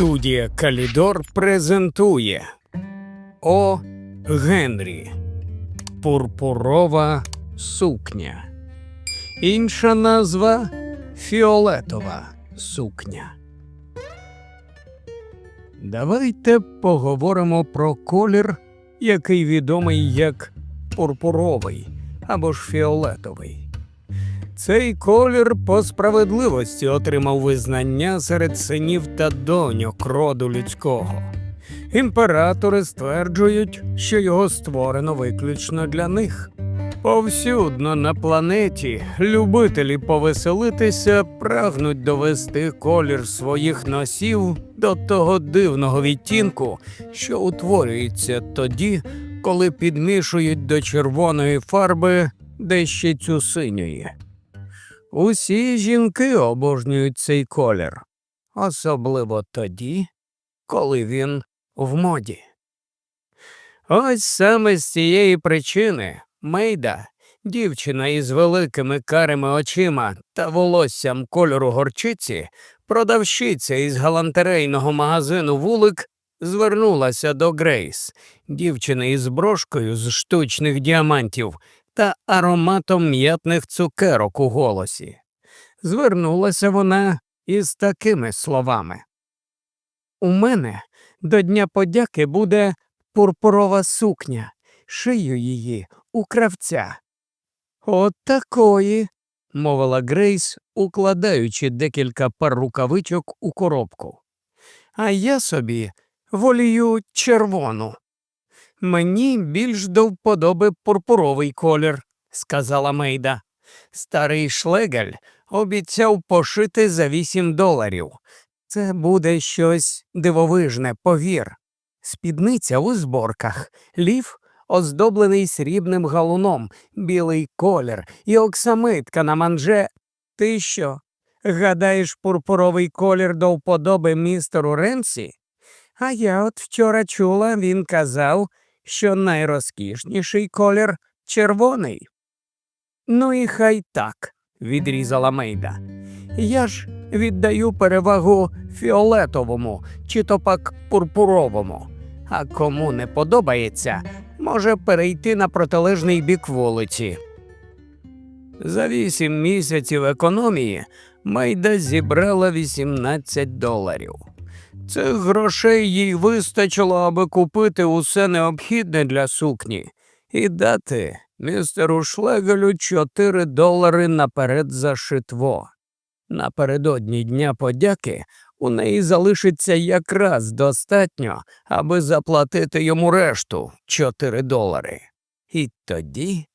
Студія Калідор презентує О. Генрі Пурпурова сукня. Інша назва Фіолетова сукня. Давайте поговоримо про колір, який відомий як пурпуровий або ж фіолетовий. Цей колір по справедливості отримав визнання серед синів та доньок роду людського. Імператори стверджують, що його створено виключно для них. Повсюдно на планеті любителі повеселитися прагнуть довести колір своїх носів до того дивного відтінку, що утворюється тоді, коли підмішують до червоної фарби дещицю синьої. Усі жінки обожнюють цей колір, особливо тоді, коли він в моді. Ось саме з цієї причини Мейда, дівчина із великими карими очима та волоссям кольору горчиці, продавщиця із галантерейного магазину вулик, звернулася до Грейс, дівчини із брошкою з штучних діамантів та ароматом м'ятних цукерок у голосі. Звернулася вона із такими словами. У мене до Дня подяки буде пурпурова сукня, шию її у кравця. От такої, мовила Грейс, укладаючи декілька пар рукавичок у коробку. А я собі волію червону. Мені більш до вподоби пурпуровий колір, сказала Мейда. Старий шлегель обіцяв пошити за вісім доларів. Це буде щось дивовижне, повір. Спідниця у зборках, ліф оздоблений срібним галуном, білий колір і оксамитка на манже. Ти що? Гадаєш, пурпуровий колір до вподоби містеру Ремсі? А я от вчора чула, він казав, що найрозкішніший колір червоний. Ну і хай так, відрізала Мейда. Я ж віддаю перевагу фіолетовому чи то пак пурпуровому. А кому не подобається, може перейти на протилежний бік вулиці. За вісім місяців економії Майда зібрала 18 доларів. Цих грошей їй вистачило, аби купити усе необхідне для сукні і дати містеру Шлегелю 4 долари наперед за шитво. Напередодні Дня подяки у неї залишиться якраз достатньо, аби заплатити йому решту 4 долари. І тоді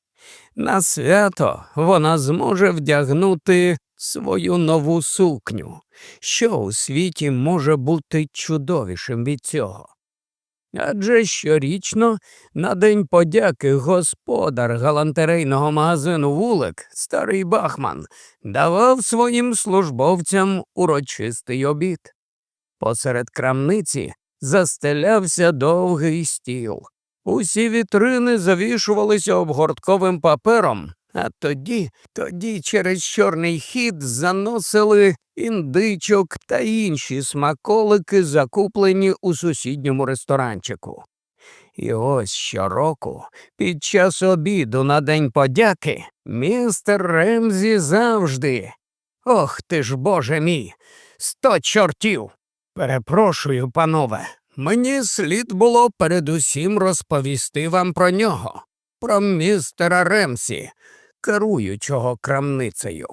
на свято вона зможе вдягнути свою нову сукню, що у світі може бути чудовішим від цього. Адже щорічно на День подяки господар галантерейного магазину вулик, старий Бахман, давав своїм службовцям урочистий обід. Посеред крамниці застелявся довгий стіл. Усі вітрини завішувалися обгортковим папером, а тоді, тоді через чорний хід заносили індичок та інші смаколики, закуплені у сусідньому ресторанчику. І ось щороку, під час обіду на День подяки, містер Ремзі завжди. Ох ти ж, боже мій, сто чортів. Перепрошую, панове, мені слід було передусім розповісти вам про нього, про містера Ремсі, керуючого крамницею.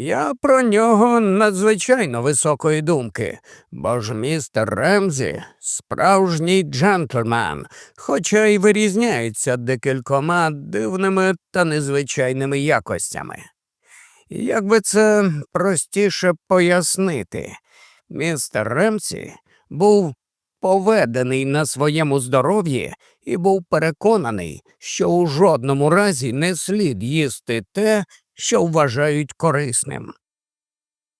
Я про нього надзвичайно високої думки, бо ж містер Ремзі справжній джентльмен, хоча й вирізняється декількома дивними та незвичайними якостями. Як би це простіше пояснити, містер Ремсі був поведений на своєму здоров'ї і був переконаний, що у жодному разі не слід їсти те, що вважають корисним.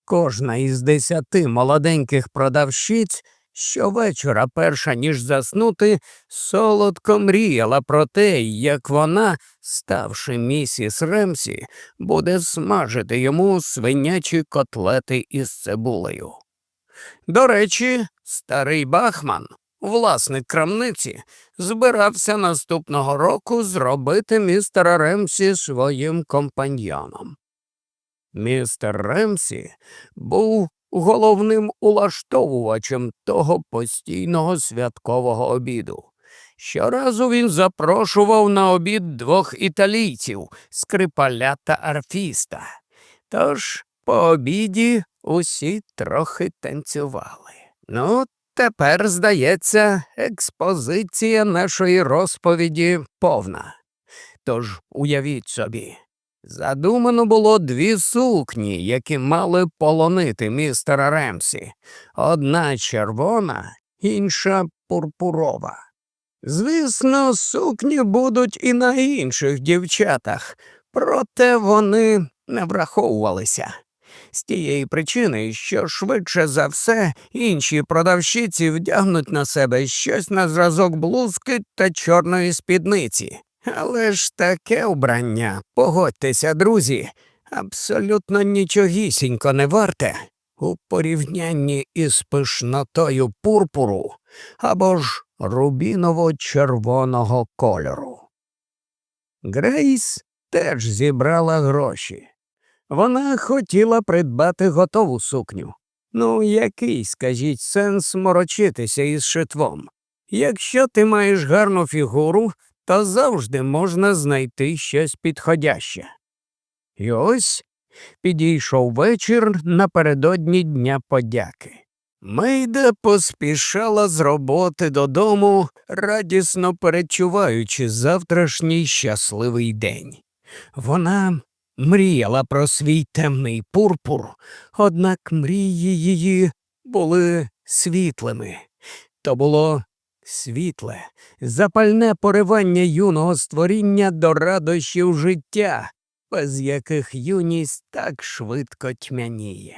Кожна із десяти молоденьких продавщиць щовечора, перша ніж заснути, солодко мріяла про те, як вона, ставши місіс Ремсі, буде смажити йому свинячі котлети із цибулею. До речі, старий Бахман, власник крамниці, збирався наступного року зробити містера Ремсі своїм компаньйоном. Містер Ремсі був головним улаштовувачем того постійного святкового обіду. Щоразу він запрошував на обід двох італійців скрипаля та арфіста. Тож по обіді усі трохи танцювали. Ну, тепер, здається, експозиція нашої розповіді повна. Тож уявіть собі, задумано було дві сукні, які мали полонити містера Ремсі. Одна червона, інша пурпурова. Звісно, сукні будуть і на інших дівчатах, проте вони не враховувалися. З тієї причини, що швидше за все інші продавщиці вдягнуть на себе щось на зразок блузки та чорної спідниці. Але ж таке убрання, погодьтеся, друзі, абсолютно нічогісінько не варте у порівнянні із пишнотою пурпуру або ж рубіново-червоного кольору. Грейс теж зібрала гроші. Вона хотіла придбати готову сукню. Ну, який, скажіть, сенс морочитися із шитвом? Якщо ти маєш гарну фігуру, то завжди можна знайти щось підходяще. І ось підійшов вечір напередодні Дня подяки. Мейда поспішала з роботи додому, радісно перечуваючи завтрашній щасливий день. Вона мріяла про свій темний пурпур, однак мрії її були світлими. То було світле, запальне поривання юного створіння до радощів життя, без яких юність так швидко тьмяніє.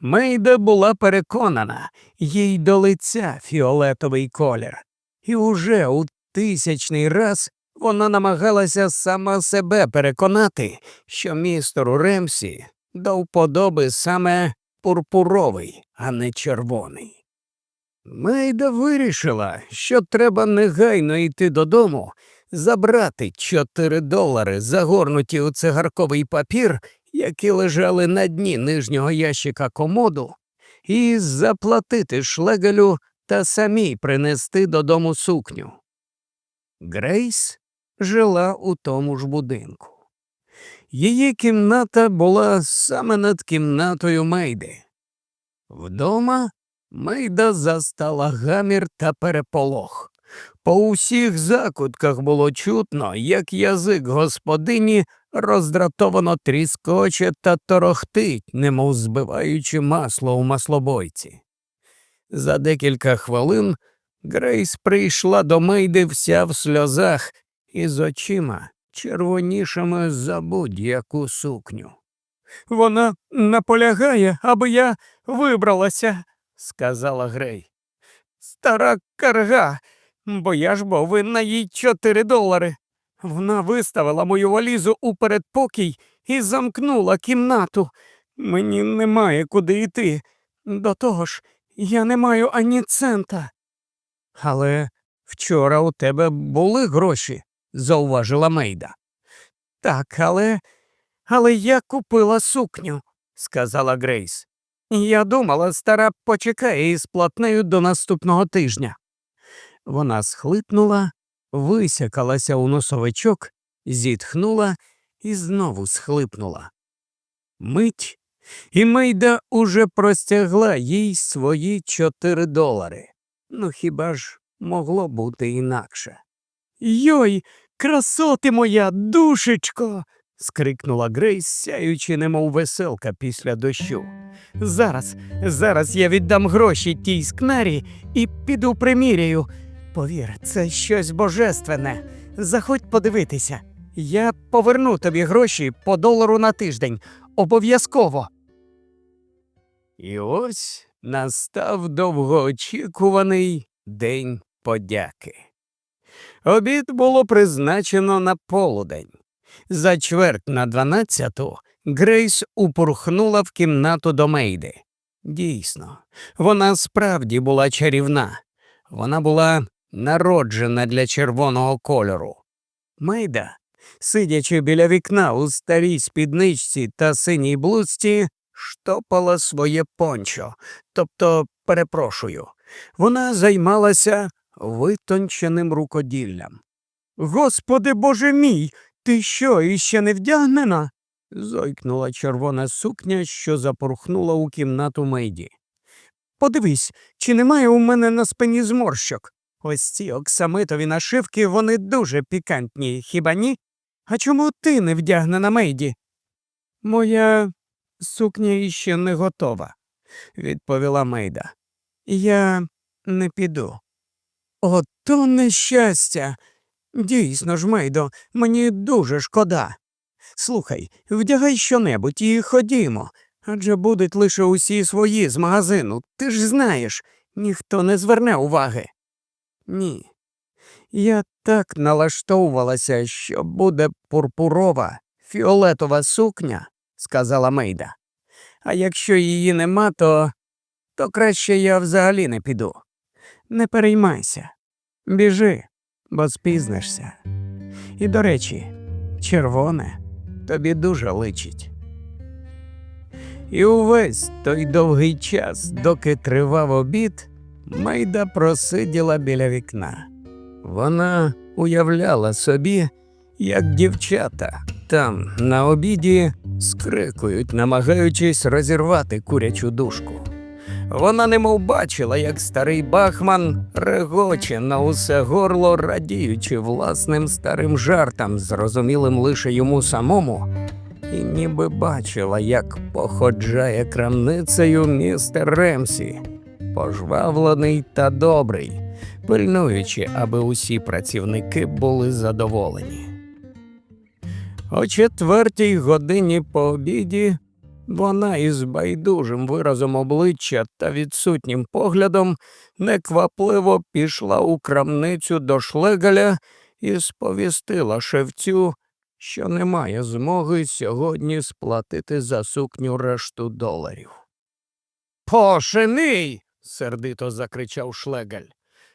Мейда була переконана, їй до лиця фіолетовий колір, і уже у тисячний раз вона намагалася сама себе переконати, що містеру Ремсі до вподоби саме пурпуровий, а не червоний. Мейда вирішила, що треба негайно йти додому, забрати чотири долари, загорнуті у цигарковий папір, які лежали на дні нижнього ящика комоду, і заплатити шлегелю та самій принести додому сукню. Грейс жила у тому ж будинку. Її кімната була саме над кімнатою Мейди. Вдома Мейда застала гамір та переполох. По усіх закутках було чутно, як язик господині роздратовано тріскоче та торохтить, немов збиваючи масло у маслобойці. За декілька хвилин Грейс прийшла до Мейди вся в сльозах і з очима червонішими за будь-яку сукню. Вона наполягає, аби я вибралася, сказала Грей. Стара карга, бо я ж бо винна їй чотири долари. Вона виставила мою валізу у передпокій і замкнула кімнату. Мені немає куди йти. До того ж, я не маю ані цента. Але вчора у тебе були гроші, зауважила Мейда. Так, але. Але я купила сукню, сказала Грейс. Я думала, стара почекає із платнею до наступного тижня. Вона схлипнула, висякалася у носовичок, зітхнула і знову схлипнула. Мить, і Мейда уже простягла їй свої чотири долари. Ну хіба ж могло бути інакше? Йой, красоти моя, душечко. скрикнула Грейс, сяючи, немов веселка після дощу. Зараз, зараз я віддам гроші тій скнарі і піду приміряю. Повір, це щось божественне. Заходь подивитися. Я поверну тобі гроші по долару на тиждень. Обов'язково. І ось настав довгоочікуваний день подяки. Обід було призначено на полудень. За чверть на дванадцяту Грейс упорхнула в кімнату до Мейди. Дійсно, вона справді була чарівна. Вона була народжена для червоного кольору. Майда, сидячи біля вікна у старій спідничці та синій блузці, штопала своє пончо, тобто, перепрошую, вона займалася витонченим рукоділлям. Господи боже мій, ти що, іще не вдягнена? зойкнула червона сукня, що запорхнула у кімнату Мейді. Подивись, чи немає у мене на спині зморщок. Ось ці оксамитові нашивки вони дуже пікантні, хіба ні? А чому ти не вдягнена Мейді? Моя сукня іще не готова, відповіла Мейда. Я не піду. Ото нещастя. Дійсно ж, Мейдо, мені дуже шкода. Слухай, вдягай щонебудь і ходімо, адже будуть лише усі свої з магазину. Ти ж знаєш, ніхто не зверне уваги. Ні. Я так налаштовувалася, що буде пурпурова, фіолетова сукня, сказала Мейда. А якщо її нема, то, то краще я взагалі не піду. Не переймайся. Біжи, бо спізнишся. І, до речі, червоне тобі дуже личить. І увесь той довгий час, доки тривав обід, Майда просиділа біля вікна. Вона уявляла собі, як дівчата там на обіді скрикують, намагаючись розірвати курячу душку. Вона немов бачила, як старий бахман регоче на усе горло, радіючи власним старим жартам, зрозумілим лише йому самому, і ніби бачила, як походжає крамницею містер Ремсі, пожвавлений та добрий, пильнуючи, аби усі працівники були задоволені. О четвертій годині по обіді вона із байдужим виразом обличчя та відсутнім поглядом неквапливо пішла у крамницю до шлегаля і сповістила шевцю, що немає змоги сьогодні сплатити за сукню решту доларів. Пошений. сердито закричав шлегаль.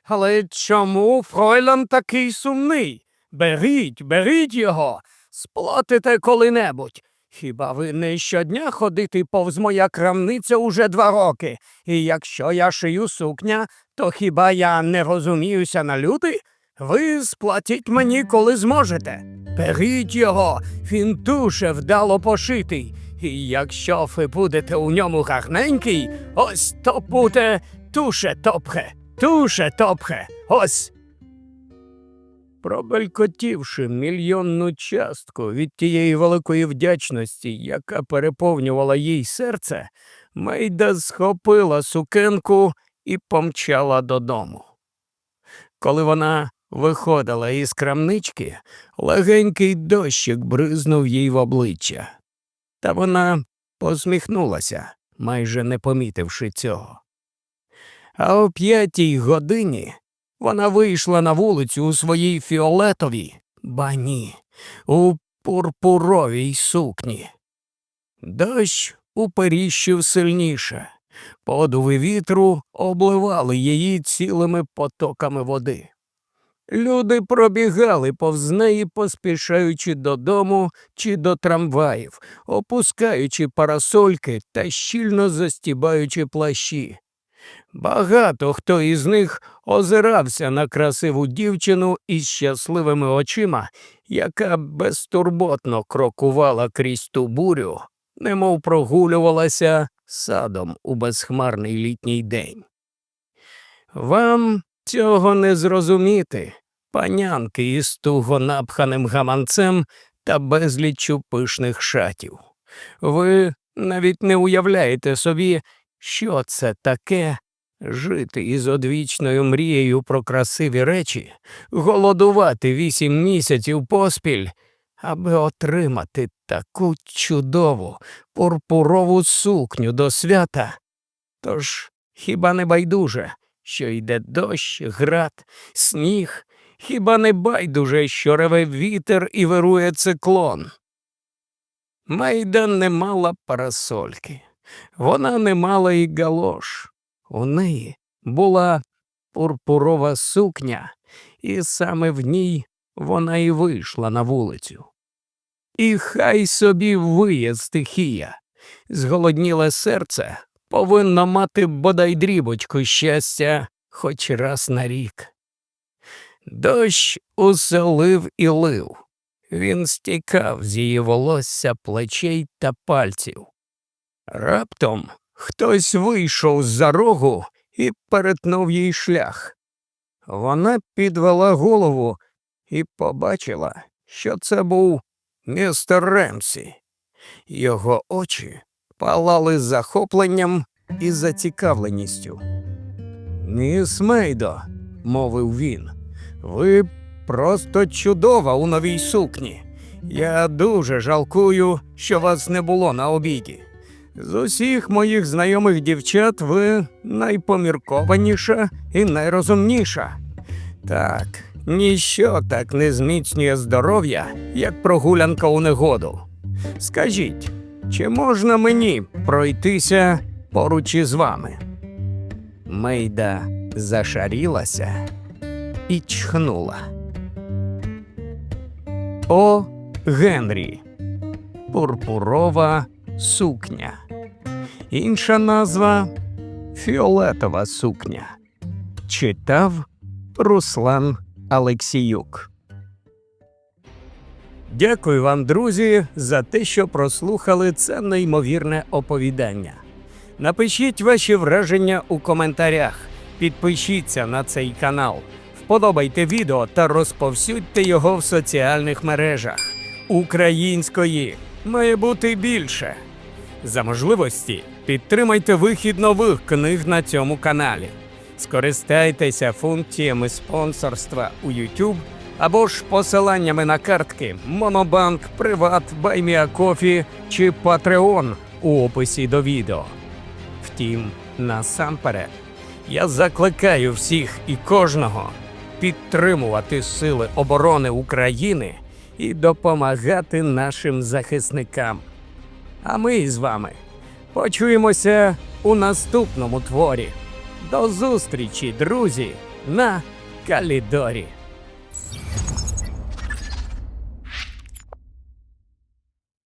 Але чому Фройлан такий сумний? Беріть, беріть його, сплатите коли-небудь. Хіба ви не щодня ходити повз моя крамниця уже два роки, і якщо я шию сукня, то хіба я не розуміюся на люди? Ви сплатіть мені, коли зможете. Беріть його, він дуже вдало пошитий. І якщо ви будете у ньому гарненький, ось то буде туше топхе, туше топхе, ось. Пробелькотівши мільйонну частку від тієї великої вдячності, яка переповнювала їй серце, Мейда схопила сукенку і помчала додому. Коли вона виходила із крамнички, легенький дощик бризнув їй в обличчя. Та вона посміхнулася, майже не помітивши цього. А о п'ятій годині вона вийшла на вулицю у своїй фіолетовій, ба ні, у пурпуровій сукні. Дощ уперіщив сильніше, подуви вітру обливали її цілими потоками води. Люди пробігали повз неї, поспішаючи додому чи до трамваїв, опускаючи парасольки та щільно застібаючи плащі. Багато хто із них озирався на красиву дівчину із щасливими очима, яка безтурботно крокувала крізь ту бурю, немов прогулювалася садом у безхмарний літній день. Вам цього не зрозуміти, панянки із туго напханим гаманцем та безліччю пишних шатів. Ви навіть не уявляєте собі, що це таке жити із одвічною мрією про красиві речі, голодувати вісім місяців поспіль, аби отримати таку чудову пурпурову сукню до свята. Тож хіба не байдуже, що йде дощ, град, сніг, хіба не байдуже, що реве вітер і вирує циклон? Майда не мала парасольки. Вона не мала і галош. У неї була пурпурова сукня, і саме в ній вона і вийшла на вулицю. І хай собі виє стихія. Зголодніле серце повинно мати бодай дрібочку щастя хоч раз на рік. Дощ усе лив і лив. Він стікав з її волосся, плечей та пальців. Раптом хтось вийшов з-за рогу і перетнув їй шлях. Вона підвела голову і побачила, що це був містер Ремсі. Його очі палали захопленням і зацікавленістю. Міс Мейдо, мовив він, ви просто чудова у новій сукні. Я дуже жалкую, що вас не було на обіді. З усіх моїх знайомих дівчат ви найпоміркованіша і найрозумніша. Так, ніщо так не зміцнює здоров'я, як прогулянка у негоду. Скажіть, чи можна мені пройтися поруч із вами? Мейда зашарілася і чхнула. О Генрі. Пурпурова сукня. Інша назва Фіолетова сукня. Читав Руслан Алексіюк. Дякую вам, друзі, за те, що прослухали це неймовірне оповідання. Напишіть ваші враження у коментарях, підпишіться на цей канал, вподобайте відео та розповсюдьте його в соціальних мережах. Української має бути більше. За можливості підтримайте вихід нових книг на цьому каналі. Скористайтеся функціями спонсорства у YouTube або ж посиланнями на картки Монобанк, Приват, Байміакофі чи Patreon у описі до відео. Втім, насамперед, я закликаю всіх і кожного підтримувати Сили оборони України і допомагати нашим захисникам. А ми з вами почуємося у наступному творі. До зустрічі, друзі, на Калідорі.